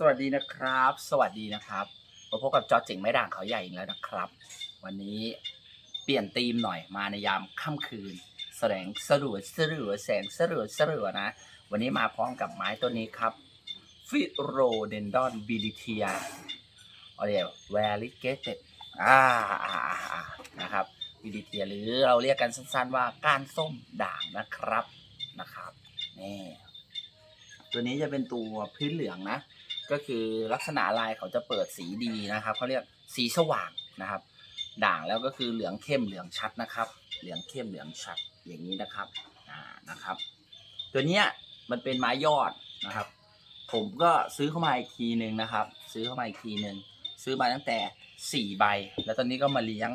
สวัสดีนะครับ สวัสดีนะครับมาพบกับจอเจ๋งไม่ด่างเขาใหญ่อีกแล้วนะครับ วันนี้เปลี่ยนธีมหน่อยมาในยามค่ำคืน แสงสลัวสลัวแสงสลัวสลัวนะ วันนี้มาพร้อมกับไม้ตัวนี้ครับฟิโรเดนดอนบิลิเทียอเดียแวลิเกตอ่าอ่าอ่านะครับบิลิเทียหรือเราเรียกกันสั้นๆว่าก้านส้มด่างนะครับนะครับนี่ตัวนี้จะเป็นตัวพื้นเหลืองนะ ก็คือลักษณะลายเขาจะเปิดสีดีนะครับเขาเรียกสีสว่างนะครับ ด่างแล้วก็คือเหลืองเข้มเหลืองชัดนะครับ เหลืองเข้มเหลืองชัดอย่างนี้นะครับอ่านะครับ ตัวเนี้ยมันเป็นไม้ยอดนะครับ ผมก็ซื้อเข้ามาอีกทีหนึ่งนะครับ ซื้อเข้ามาอีกทีหนึ่งซื้อมาตั้งแต่สี่ใบ แล้วตอนนี้ก็มาเลี้ยง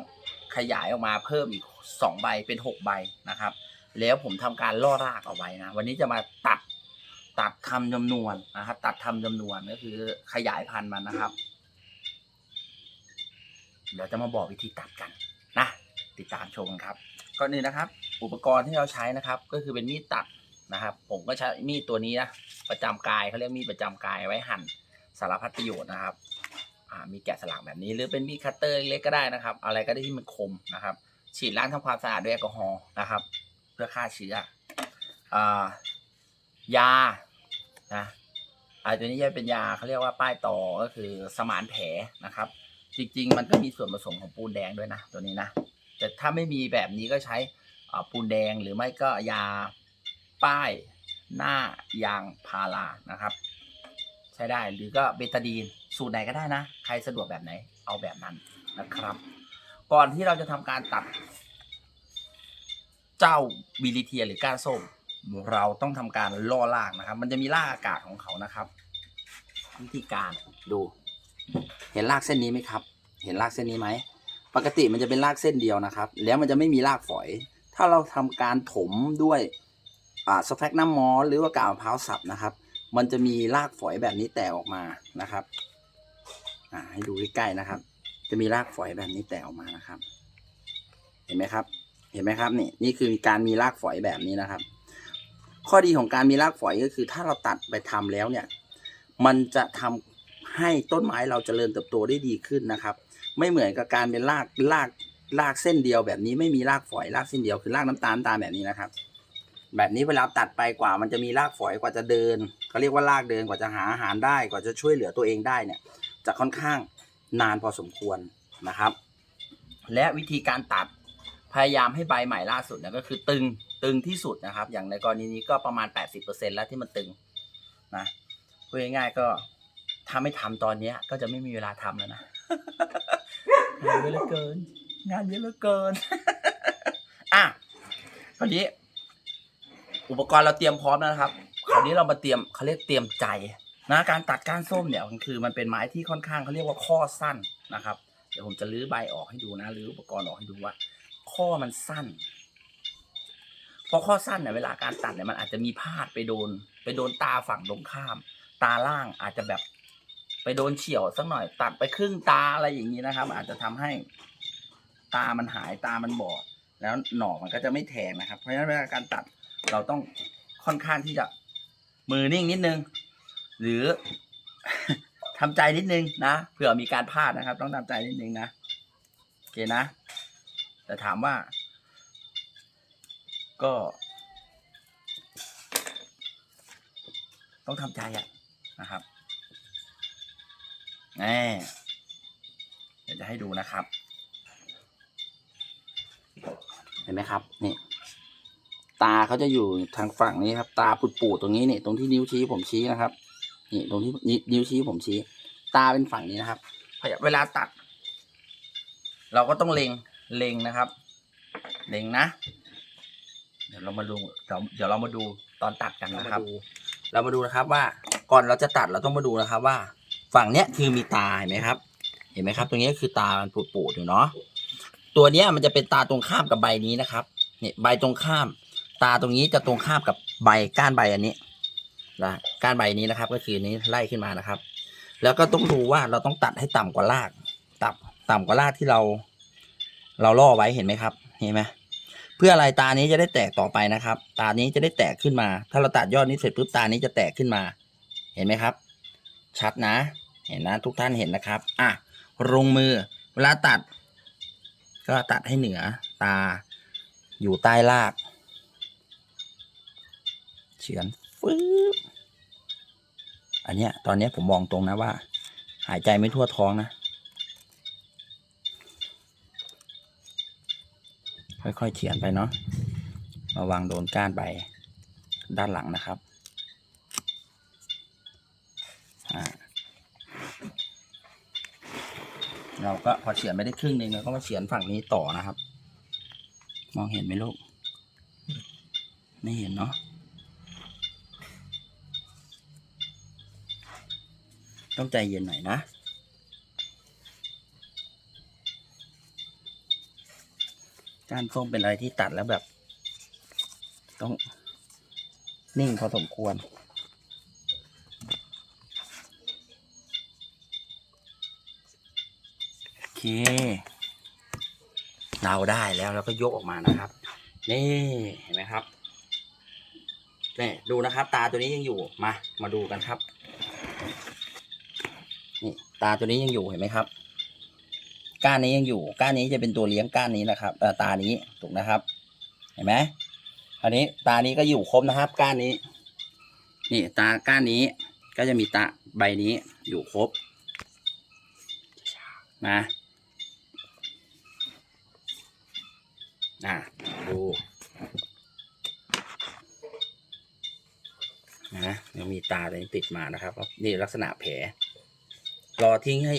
ขยายออกมาเพิ่มอีกสองใบเป็นหกใบนะครับ แล้วผมทำการล่อรากเอาไว้นะ วันนี้จะมาตัด ตัดทำจำนวนนะครับ ตัดทำจำนวนก็คือขยายพันธุ์มันนะครับ เดี๋ยวจะมาบอกวิธีตัดกันนะติดตามชมครับก่อนอื่นนะครับ อุปกรณ์ที่เราใช้นะครับ ก็คือเป็นมีดตัดนะครับ ผมก็ใช้มีดตัวนี้นะประจำกายเขาเรียกมีดประจำกายไว้หั่นสารพัดประโยชน์นะครับมีแกะสลักแบบนี้ หรือเป็นมีดคัตเตอร์เล็กก็ได้นะครับ อะไรก็ได้ที่มันคมนะครับ ฉีดล้างทำความสะอาดด้วยแอลกอฮอล์นะครับ เพื่อฆ่าเชื้ออยา นะอาตัวนี้จะเป็นยาเขาเรียกว่าป้ายต่อก็คือสมานแผลนะครับ จริง ๆ มันก็มีส่วนผสมของปูนแดงด้วยนะตัวนี้นะแต่ถ้าไม่มีแบบนี้ก็ใช้ปูนแดงหรือไม่ก็ยาป้ายหน้ายางพารานะครับ ใช้ได้หรือก็เบตาดีนสูตรไหนก็ได้นะ ใครสะดวกแบบไหนเอาแบบนั้นนะครับ ก่อนที่เราจะทำการตัด เจ้าบิลิเทียหรือก้านส้ม เราต้องทำการล่อรากนะครับ มันจะมีรากอากาศของเขานะครับ วิธีการดู เห็นรากเส้นนี้ไหมครับ เห็นรากเส้นนี้ไหมปกติมันจะเป็นรากเส้นเดียวนะครับ แล้วมันจะไม่มีรากฝอย ถ้าเราทำการถมด้วยอ่าสแฟกน้ำมอสหรือว่ากาวมะพร้าวสับนะครับ มันจะมีรากฝอยแบบนี้แตกออกมานะครับอ่าให้ดูใกล้ๆนะครับ จะมีรากฝอยแบบนี้แตกออกมานะครับ เห็นไหมครับ เห็นไหมครับนี่นี่คือการมีรากฝอยแบบนี้นะครับ ข้อดีของการมีรากฝอยก็คือถ้าเราตัดไปทำแล้วเนี่ย มันจะทำให้ต้นไม้เราเจริญเติบโตได้ดีขึ้นนะครับ ไม่เหมือนกับการเป็นรากรากรากเส้นเดียวแบบนี้ไม่มีรากฝอยรากเส้นเดียวคือรากน้ำตาลตาแบบนี้นะครับ แบบนี้เวลาตัดไปกว่ามันจะมีรากฝอยกว่าจะเดินเขาเรียกว่ารากเดินกว่าจะหาอาหารได้กว่าจะช่วยเหลือตัวเองได้เนี่ย จะค่อนข้างนานพอสมควรนะครับ และวิธีการตัดพยายามให้ใบใหม่ล่าสุดเนี่ยก็คือตึง ตึงที่สุดนะครับ อย่างในกรณีนี้ก็ประมาณ 80%แล้วที่มันตึงนะพูดง่ายๆก็ถ้าไม่ทำตอนเนี้ย ก็จะไม่มีเวลาทำแล้วนะงานเยอะเหลือเกิน งานเยอะเหลือเกินอะคราวนี้ อุปกรณ์เราเตรียมพร้อมแล้วนะครับคราวนี้เรามาเตรียมเขาเรียกเตรียมใจนะการตัดก้านส้มเนี่ยมันคือมันเป็นไม้ที่ค่อนข้างเขาเรียกว่าข้อสั้นนะครับ เดี๋ยวผมจะลื้อใบออกให้ดูนะลื้ออุปกรณ์ออกให้ดูว่า ข้อมันสั้นเพ ราะข้อสั้นเนี่ยเวลาการตัดเนี่ยมันอาจจะมีพลาดไปโดน ไปโดนตาฝั่งตรงข้าม ตาล่างอาจจะแบบ ไปโดนเฉียวสักหน่อย ตัดไปครึ่งตาอะไรอย่างนี้นะครับ อาจจะทำให้ ตามันหายตามันบอด แล้วหน่อมันก็จะไม่แทงนะครับ เพราะฉะนั้นเวลาการตัดเราต้องค่อนข้างที่จะมือนิ่งนิดนึง หรือทำใจนิดนึงนะเผื่อมีการพลาดนะครับ ต้องทำใจนิดนึงนะโอเคนะ แต่ถามว่า ก็ ต้องทำใจอะนะครับแน่เดี๋ยวจะให้ดูนะครับ เห็นไหมครับ นี่ ตาเขาจะอยู่ทางฝั่งนี้ครับ ตาปูดๆตรงนี้นี่ตรงที่นิ้วชี้ผมชี้นะครับ นี่ตรงที่นิ้วชี้ผมชี้ ตาเป็นฝั่งนี้นะครับพยายามเวลาตัด เราก็ต้องเล็งเล็งนะครับ เล็งนะ ดี๋ยวเรามาดูเดี๋ยวเดี๋ยวเรามาดูตอนตัดกันนะครับเรามาดูนะครับว่าก่อนเราจะตัดเราต้องมาดูนะครับว่า ฝั่งเนี้ยคือมีตาเห็นไหมครับ เห็นไหมครับ ตรงนี้คือตามันปูดๆอยู่เนาะตัวเนี้ยมันจะเป็นตาตรงข้ามกับใบนี้นะครับเนี่ยใบตรงข้าม ตาตรงนี้จะตรงข้ามกับใบก้านใบอันนี้นะก้านใบนี้นะครับ ก็คือนี้ไล่ขึ้นมานะครับ แล้วก็ต้องดูว่าเราต้องตัดให้ต่ำกว่าราก ต่ำต่ำกว่ารากที่เรา เราล่อไว้เห็นไหมครับเห็นไหม เพื่ออะไรตานี้จะได้แตกต่อไปนะครับ ตานี้จะได้แตกขึ้นมา ถ้าเราตัดยอดนี้เสร็จปุ๊บตานี้จะแตกขึ้นมา เห็นไหมครับ ชัดนะ เห็นนะทุกท่านเห็นนะครับ อะลงมือเวลาตัด ก็ตัดให้เหนือตา อยู่ใต้ราก เฉือนฟื้บอันเนี้ยตอนเนี้ยผมมองตรงนะว่า หายใจไม่ทั่วท้องนะ ค่อยๆเฉียนไปเนาะระวังโดนก้านใบด้านหลังนะครับอ่าเราก็พอเฉียนไม่ได้ครึ่งหนึ่งเราก็มาเฉียนฝั่งนี้ต่อนะครับ มองเห็นไหมลูก ไม่เห็นเนาะต้องใจเย็นหน่อยนะ การส้มเป็นอะไรที่ตัดแล้วแบบ ต้องนิ่งพอสมควร โอเค เราได้แล้วเราก็ยกออกมานะครับ นี่เห็นไหมครับนี่ดูนะครับ ตาตัวนี้ยังอยู่มา มาดูกันครับ นี่ตาตัวนี้ยังอยู่เห็นไหมครับ ก้านนี้ยังอยู่ ก้านนี้จะเป็นตัวเลี้ยงก้านนี้นะครับตานี้ถูกนะครับ เห็นไหมคราวนี้ตานี้ก็อยู่ครบนะครับ ก้านนี้ นี่ตาก้านนี้ก็จะมีตาใบนี้อยู่ครบนะอะดูนะยังมีตาตัวนี้ติดมานะครับ นี่ลักษณะแผลรอทิ้งให้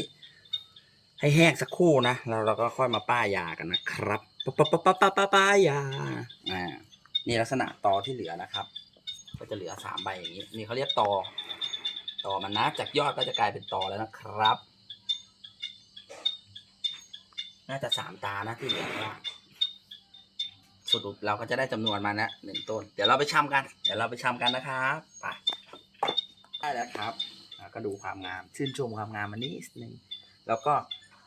ให้แห้งสักครู่นะแล้วเราก็ค่อยมาป้ายยากันนะครับป,ป,ป,ป,ป,ป,ป้ายยาอ่านี่ลักษณะตอที่เหลือนะครับ ก็จะเหลือสามใบอย่างนี้นี่เขาเรียกตอตอมันนะจากยอดก็จะกลายเป็นตอแล้วนะครับ น่าจะสามตานะที่เหลือว่าสรุปเราก็จะได้จำนวนมานะหนึ่งต้น เดี๋ยวเราไปชำกัน เดี๋ยวเราไปชำกันนะครับไปได้แล้วครับอะก็ดูความงาม ชื่นชมความงามมันนิดนึงแล้วก็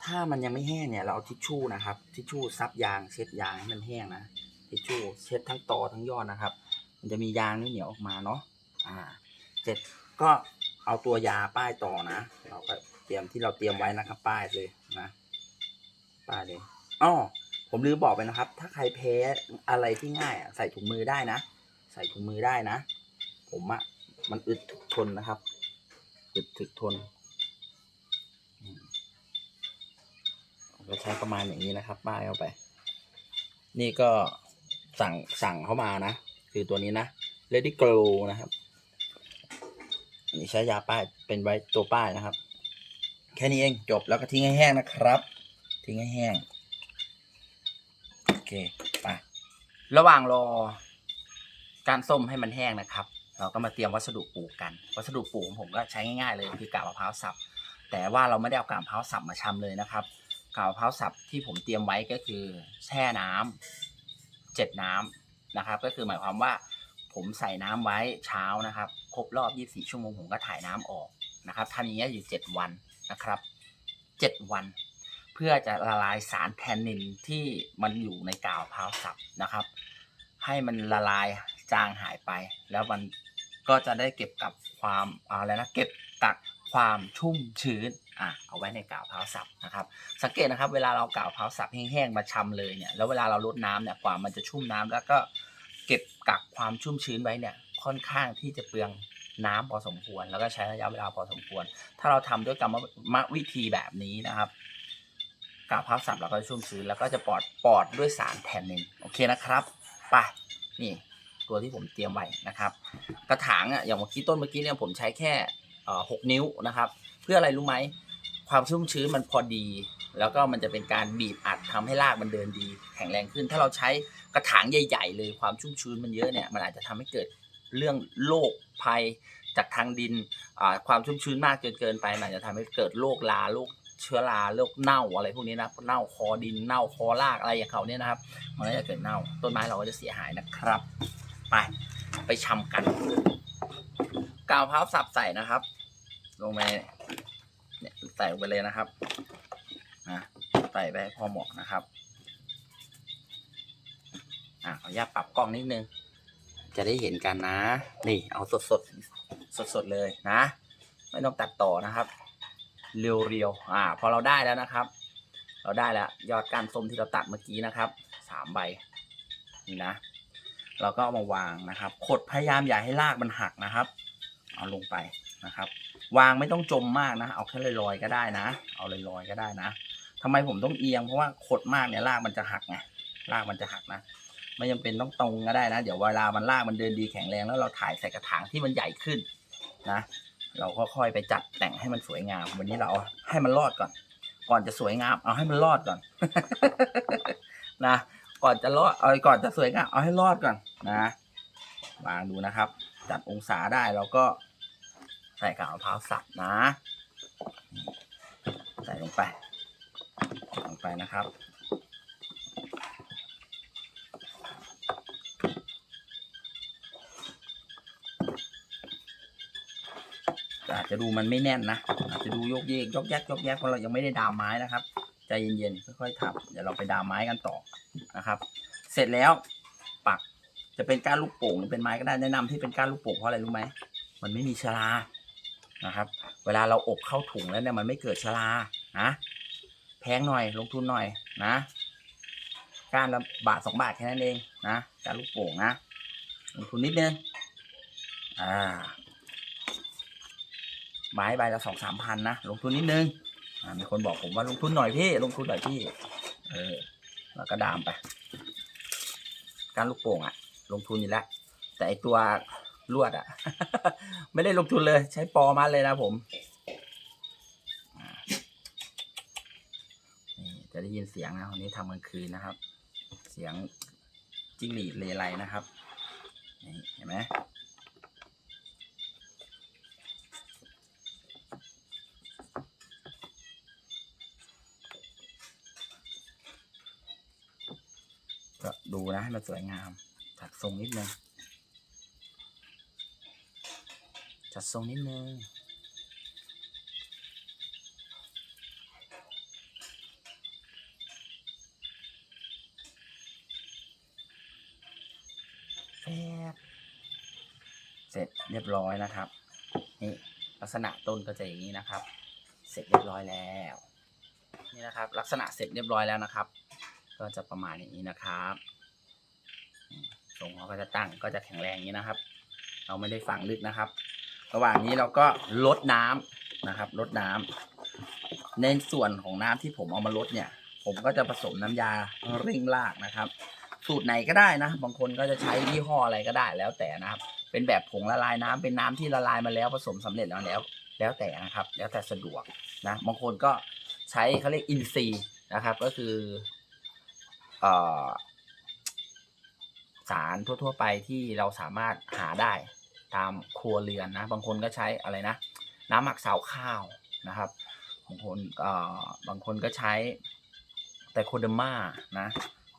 ถ้ามันยังไม่แห้งเนี่ยเราเอาทิชชู่นะครับ ทิชชู่ซับยางเช็ดยางให้มันแห้งนะ ทิชชู่เช็ดทั้งตอทั้งยอดนะครับ มันจะมียางนี่เหนียวออกมาเนาะ อ่า เสร็จก็เอาตัวยาป้ายต่อนะ เราก็เตรียมที่เราเตรียมไว้นะครับ ป้ายเลยนะ ป้ายเลยอ๋อผมลืมบอกไปนะครับ ถ้าใครแพ้อะไรที่ง่ายอะใส่ถุงมือได้นะ ใส่ถุงมือได้นะ ผมอะมันอึดทนนะครับ อึดถึกทนอืม ก็ใช้ประมาณอย่างนี้นะครับป้ายเข้าไป นี่ก็สั่งสั่งเข้ามานะ คือตัวนี้นะ Ready Glow นะครับนนี้ใช้ยาป้ายเป็นไว้ตัวป้ายนะครับ แค่นี้เองจบแล้วก็ทิ้งให้แห้งนะครับ ทิ้งให้แห้ง โอเค ไประหว่างรอ การส้มให้มันแห้งนะครับ เราก็มาเตรียมวัสดุปลูกกัน วัสดุปลูกผมก็ใช้ง่ายๆเลยคือกาบมะพร้าวสับแต่ว่าเราไม่ได้เอากาบมะพร้าวสับมาชำเลยนะครับ กาบมะพร้าสับที่ผมเตรียมไว้ก็คือ แช่น้ำเจ็ดน้ำนะครับ ก็คือหมายความว่า ผมใส่น้ำไว้เช้านะครับ ครบรอบ 24 ชั่วโมงผมก็ถ่ายน้ำออกนะครับทำอย่างเงี้อยู่ 7 วันนะครับ 7 วัน เพื่อจะละลายสารแทนนินที่มันอยู่ในกาวมะพร้าสับนะครับ ให้มันละลายจางหายไป แล้วมันก็จะได้เก็บกับความอะไรนะเก็บกัก ความชุ่มชื้นอะเอาไว้ในกาวมะพร้าสับนะครับ สังเกตนะครับ เวลาเรากาวมะพร้าสับแห้งๆมาชำเลยเนี่ยแล้วเวลาเราลดน้ำเนี่ยกว่ามันจะชุ่มน้ำแล้วก็เก็บกักความชุ่มชื้นไว้เนี่ยค่อนข้างที่จะเปลืองน้ำพอสมควร แล้วก็ใช้ระยะเวลาพอสมควร ถ้าเราทำด้วยกรรมวิธีแบบนี้นะครับกาบพับสับเราก็ชุ่มชื้นแล้วก็จะปลอดปลอดด้วยสารแทนนินโอเคนะครับไปนี่ตัวที่ผมเตรียมไว้นะครับ กระถางอะอย่างเมื่อกี้ต้นเมื่อกี้เนี่ยผมใช้แค่ หกนิ้วนะครับ เพื่ออะไรรู้ไหมความชุ่มชื้นมันพอดี แล้วก็มันจะเป็นการบีบอัดทำให้รากมันเดินดี แข็งแรงขึ้น ถ้าเราใช้กระถางใหญ่ ๆ เลยความชุ่มชื้นมันเยอะเนี่ยมันอาจจะทำให้เกิดเรื่องโรคภัยจากทางดินความชุ่มชื้นมากจนเกินไปมันอาจจะทำให้เกิดโรคราโรคเชื้อราโรคเน่าอะไรพวกนี้นะเน่าคอดินเน่าคอรากอะไรอย่างเขาเนี่ยนะครับมันก็จะเกิดเน่า ต้นไม้เราก็จะเสียหายนะครับ ไปไปชำกัน กาวพร้าสับใส่นะครับ ลงไปเนี่ยใส่ลงไปเลยนะครับนะใส่ไปพอเหมาะนะครับอะขออนุญาตปรับกล้องนิดนึง จะได้เห็นกันนะ นี่เอาสดสดสดสดเลยนะ ไม่ต้องตัดต่อนะครับ เรียวๆอ่า พอเราได้แล้วนะครับ เราได้แล้ว ยอดก้านส้มที่เราตัดเมื่อกี้นะครับสามใบนี่นะเราก็เอามาวางนะครับขดพยายามอย่าให้รากมันหักนะครับ เอาลงไปนะครับ วางไม่ต้องจมมากนะ เอาแค่ลอยๆก็ได้นะ เอาลอยๆก็ได้นะทำไมผมต้องเอียงเพราะว่าขดมากเนี่ยรากมันจะหักไงรากมันจะหักนะไม่จำเป็นต้องตรงก็ได้นะ เดี๋ยวเวลามันรากมันเดินดีแข็งแรงแล้วเราถ่ายใส่กระถางที่มันใหญ่ขึ้นนะเราก็ค่อยไปจัดแต่งให้มันสวยงาม วันนี้เราเอาให้มันรอดก่อน ก่อนจะสวยงาม เอาให้มันรอดก่อนนะก่อนจะรอดเอาก่อนจะสวยงามเอาให้รอดก่อนนะวางดูนะครับ จัดองศาได้เราก็ ใส่กากมะพร้าวสับนะ ใส่ลงไปลงไปนะครับอาจจะดูมันไม่แน่นนะ อาจจะดูโยกเยกยกแยกยกแยกเพราะเรายังไม่ได้ดามไม้นะครับ ใจเย็นๆค่อยๆทำเดี๋ยวเราไปดามไม้กันต่อนะครับ เสร็จแล้วปักจะเป็นก้านลูกโป่งหรือเป็นไม้ก็ได้แนะนำที่เป็นก้านลูกโป่งเพราะอะไรรู้ไหมมันไม่มีชลา นะครับ เวลาเราอบเข้าถุงแล้วเนี่ยมันไม่เกิดชลานะแพงหน่อยลงทุนหน่อยนะก้านละบาทสองบาทแค่นั้นเองนะกานลูกโป่งนะลงทุนนิดนึงอ่าไม้ใบละสองสามพันนะลงทุนนิดนึงมีคนบอกผมว่าลงทุนหน่อยพี่ลงทุนหน่อยพี่ เออแล้วก็ดามไป การลูกโป่งอะลงทุนอยู่แล้วแต่ไอตัว ลวดอะไม่ได้ลงทุนเลย ใช้ปอมาเลยนะผมจะได้ยินเสียงนะวันนี้ทำกลางคืนนะครับ เสียงจิ้งหรีดเลไลนะครับเห็นไหมก็ดูนะให้มันสวยงามจัดทรงนิดนึง จัดทรงนิดนึงแฟบเสร็จเรียบร้อยนะครับ นี่ลักษณะต้นก็จะอย่างนี้นะครับ เสร็จเรียบร้อยแล้ว นี่นะครับ ลักษณะเสร็จเรียบร้อยแล้วนะครับ ก็จะประมาณอย่างนี้นะครับทรงเขาก็จะตั้งก็จะแข็งแรงอย่างนี้นะครับ เราไม่ได้ฝังลึกนะครับ ระหว่างนี้เราก็ลดน้ำนะครับลดน้ำในส่วนของน้ำที่ผมเอามาลดเนี่ย ผมก็จะผสมน้ำยาเร่งรากนะครับ สูตรไหนก็ได้นะ บางคนก็จะใช้ยี่ห้ออะไรก็ได้แล้วแต่นะครับ เป็นแบบผงละลายน้ำเป็นน้ำที่ละลายมาแล้วผสมสำเร็จแล้วแล้ว แล้วแต่นะครับ แล้วแต่สะดวกนะบางคนก็ใช้เขาเรียกอินซีนะครับ ก็คืออสารทั่ว ๆ ไปที่เราสามารถหาได้ ตามครัวเรือนนะ บางคนก็ใช้อะไรนะ น้ำหมักสาวข้าวนะครับ บางคนเอ่อบางคนก็ใช้ไตโคเดอร์มานะ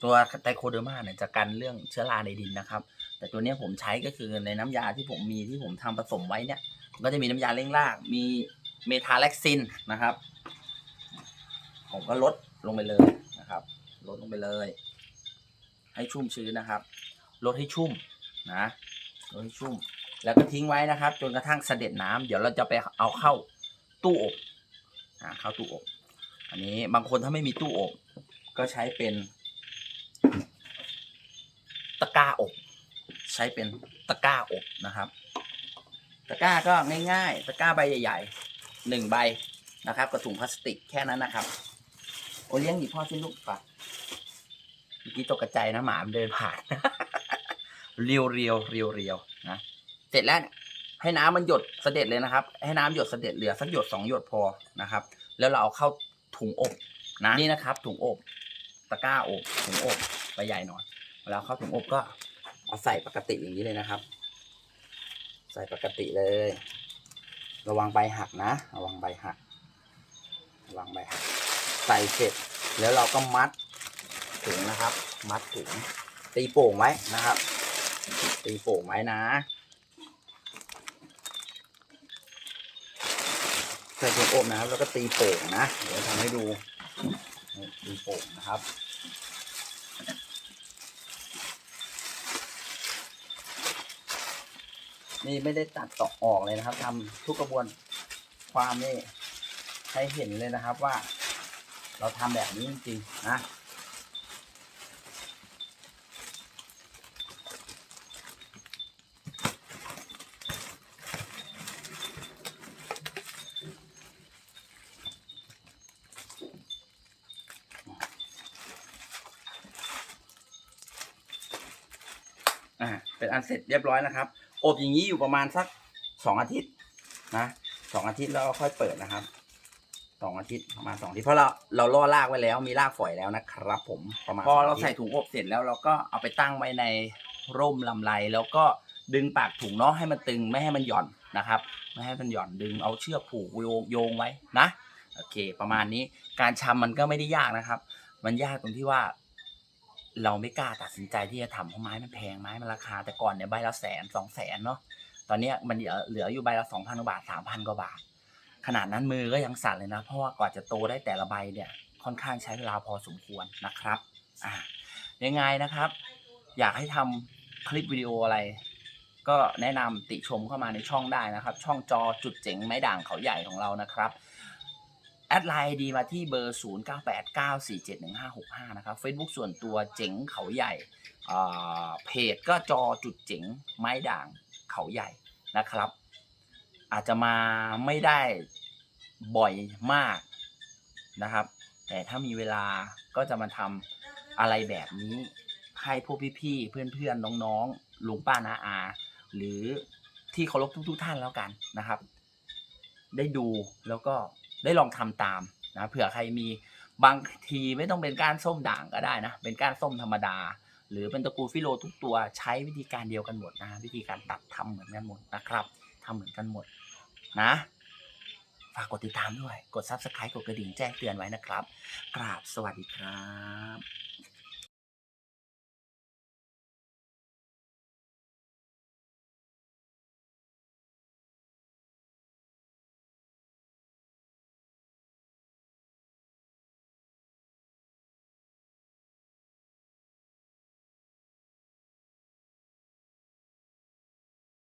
ตัวไตโคเดอร์มาเนี่ยจะกันเรื่องเชื้อราในดินนะครับ แต่ตัวนี้ผมใช้ก็คือในน้ำยาที่ผมมีที่ผมทำผสมไว้เนี่ย ก็จะมีน้ำยาเร่งราก มีเมทาเล็กซินนะครับ ผมก็ลดลงไปเลยนะครับ ลดลงไปเลย ให้ชุ่มชื้นนะครับ ลดให้ชุ่มนะ ลดให้ชุ่ม แล้วก็ทิ้งไว้นะครับ จนกระทั่งเสด็จน้ำเดี๋ยวเราจะไปเอาเข้าตู้อบอ่าเข้าตู้อบ อันนี้บางคนถ้าไม่มีตู้อบ ก็ใช้เป็นตะกร้าอบ ใช้เป็นตะกร้าอบนะครับ ตะกร้าก็ง่ายๆ ตะกร้าใบใหญ่ๆหนึ่งใบนะครับกระถุงพลาสติกแค่นั้นนะครับ โอเลี้ยงหยิบพ่อชิ้นลูกปะเมื่อกี้ตกกระจายนะหมามันเดินผ่าน เรียวเรียวเรียวเรียวนะ เสร็จแล้วให้น้ำมันหยดเสด็จเลยนะครับ ให้น้ำหยดเสด็จเหลือสักหยดสองหยดพอนะครับ แล้วเราเอาเข้าถุงอบนะนี่นะครับ ถุงอบตะกร้าอบถุงอบใบใหญ่หน่อยเวลาเข้าถุงอบก็เอาใส่ปกติอย่างนี้เลยนะครับ ใส่ปกติเลย ระวังใบหักนะ ระวังใบหัก ระวังใบหัก ใส่เสร็จแล้วเราก็มัดถุงนะครับ มัดถุงตีโป่งไว้นะครับ ตีโป่งไว้นะ ใส่ถุงอบนะครับ แล้วก็ตีโป่งนะ เดี๋ยวทำให้ดูตีโป่งนะครับนี่ไม่ได้ตัดต่อออกเลยนะครับทำทุกกระบวนความนี่ให้เห็นเลยนะครับว่า เราทำแบบนี้จริงๆนะ อ่า เป็นอันเสร็จเรียบร้อยนะครับ อบอย่างนี้อยู่ประมาณสักสองอาทิตย์นะสองอาทิตย์แล้วค่อยเปิดนะครับสองอาทิตย์ประมาณสองอาทิตย์เพราะเราเราล่อรากไว้แล้วมีรากฝอยแล้วนะครับ ผมประมาณพอเราใส่ถุงอบเสร็จแล้วเราก็เอาไปตั้งไว้ในร่มลำไรแล้วก็ดึงปากถุงเนาะให้มันตึงไม่ให้มันหย่อนนะครับ ไม่ให้มันหย่อนดึงเอาเชือกผูกโยงโยงไว้นะโอเค ประมาณนี้การชำมันก็ไม่ได้ยากนะครับ มันยากตรงที่ว่า เราไม่กล้าตัดสินใจที่จะทำเพราะไม้มันแพงไม้มันราคา แต่ก่อนเนี่ยใบละแสนสองแสนเนาะตอนนี้มันเหลือเหลืออยู่ใบละสองพันกว่าบาทสามพันกว่าบาท ขนาดนั้นมือก็ยังสั่นเลยนะ เพราะว่ากว่าจะโตได้แต่ละใบเนี่ยค่อนข้างใช้เวลาพอสมควรนะครับอ่ายังไงนะครับ อยากให้ทำคลิปวิดีโออะไร ก็แนะนำติชมเข้ามาในช่องได้นะครับ ช่องจอจุดเจ๋งไม้ด่างเขาใหญ่ของเรานะครับ แอดไลน์ดีมาที่เบอร์ 0989471565 นะครับ Facebook ส่วนตัวเจ๋งเขาใหญ่เพจก็จอจุดเจ๋งไม้ด่างเขาใหญ่นะครับ อาจจะมาไม่ได้บ่อยมากนะครับ แต่ถ้ามีเวลาก็จะมาทำอะไรแบบนี้ ให้พวกพี่ๆ เพื่อนๆ น้องๆ ลุงป้านาอา หรือที่เคารพทุกๆท่านแล้วกันนะครับ ได้ดูแล้วก็ ได้ลองทำตามนะเผื่อใครมีบางทีไม่ต้องเป็นก้านส้มด่างก็ได้นะ เป็นก้านส้มธรรมดา หรือเป็นตะกูฟิโลทุกตัวใช้วิธีการเดียวกันหมดนะวิธีการตัดทำเหมือนกันหมดนะครับทำเหมือนกันหมดนะฝากกดติดตามด้วย กด subscribe กดกระดิ่งแจ้งเตือนไว้นะครับ กราบสวัสดีครับ